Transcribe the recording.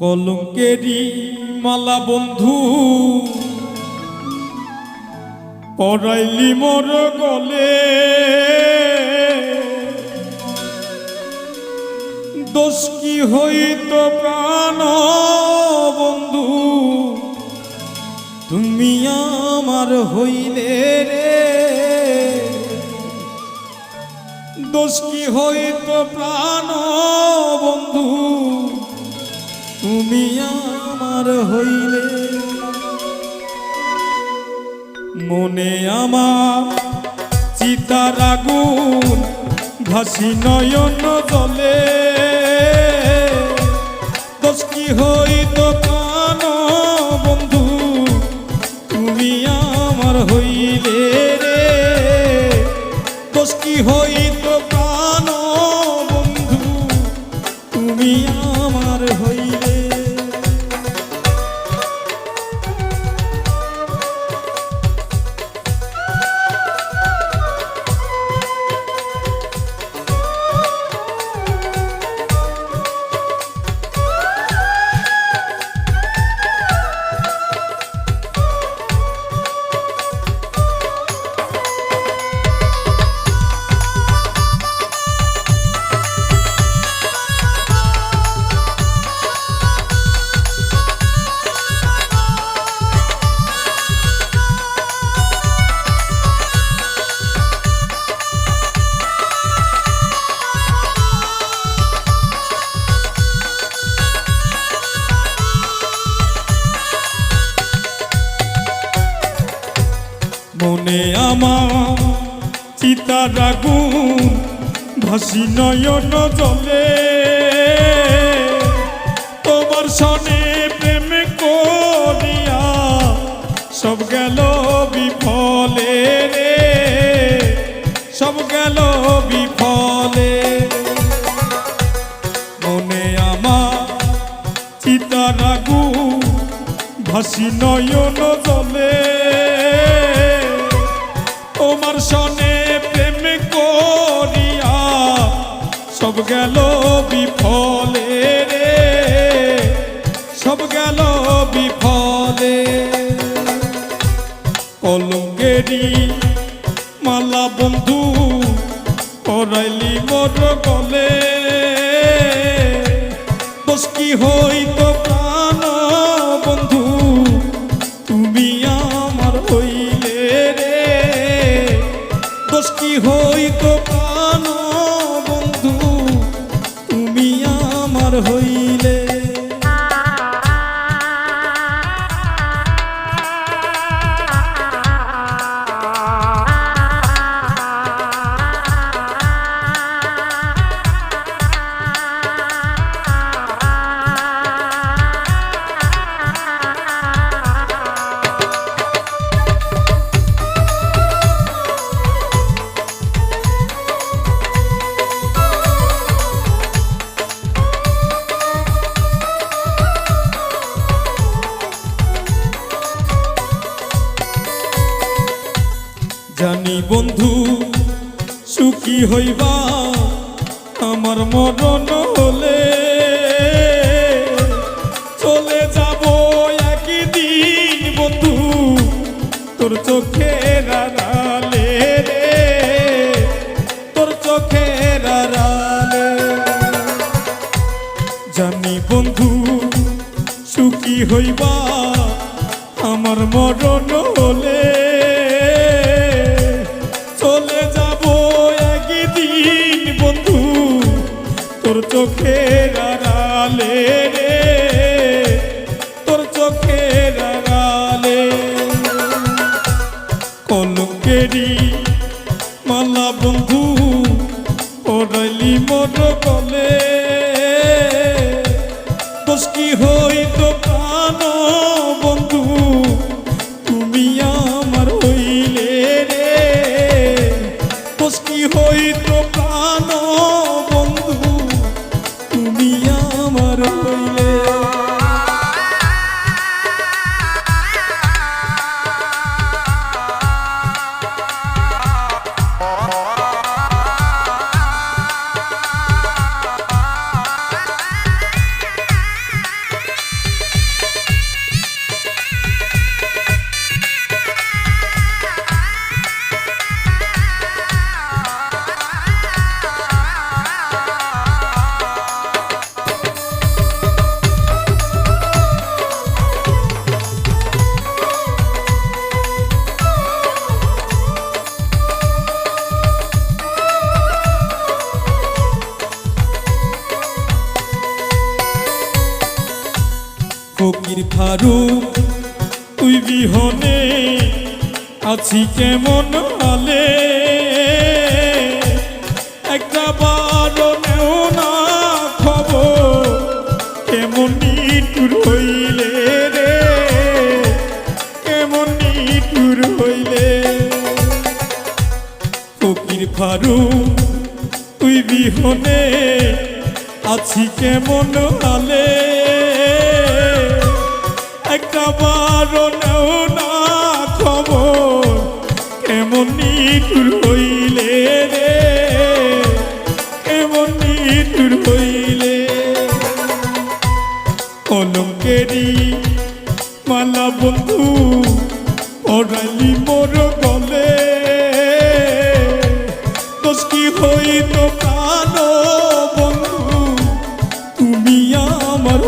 কলঙ্কেরি মালা বন্ধু, পড়াইলি মোর গলে। দোষ কি হইত প্রাণ বন্ধু, তুমি আমার হইলে রে। দোষ কি হইত প্রাণ বন্ধু? তুমি আমার হইলে মনে আমার চিতার আগুন ভাসি নয়ন জলে। দোষ কি হইত মনে আমার চিতার আগুন ভাসি নয়ন জলে। তোমার সনে প্রেম করিয়া সব গেল বিফলে রে। সব গেল বিফলে। মনে আমার চিতার আগুন ভাসি নয়ন জলে। তোমার সনে প্রেম করিয়া, সব গেল বিফলে রে। সব গেল বিফলে। কলঙ্গেরি মালা বন্ধু পরাইলি মোর গলে। দোষ হইত হইত প্রাণ বন্ধু তুমি আমার হইলে বন্ধু, সুখী হইবা আমার মরণ হলে। চলে যাব একদিন বন্ধু, তোর চোখের আড়ালে রে। তোর চোখের আড়ালে। জানি বন্ধু, সুখী হইবা আমার মরণ হলে। চোখের আড়ালে রে, তোর চোখের আড়ালে। কলঙ্কেরি মালা বন্ধু, পড়াইলি মোর গলে দোষ কি হইত প্রাণ বন্ধু? আমার ফকির ফারুক, তুই বিহনে আছি কেমন হালে একটা বারণেও না খবর, কেমন নিটুর হইলে রে? কেমন নিটুর হইলে? ফকির ফারুক, তুই বিহনে আছি কেমন হালে আবারও নেও না খবর। কেমন নিঠুর হইলে রে? কেমন হইলে? কলঙ্কেরি মালা বন্ধু অরালি মোর গলে। দোষ কি হইল কানো বন্ধু, তুমি আমার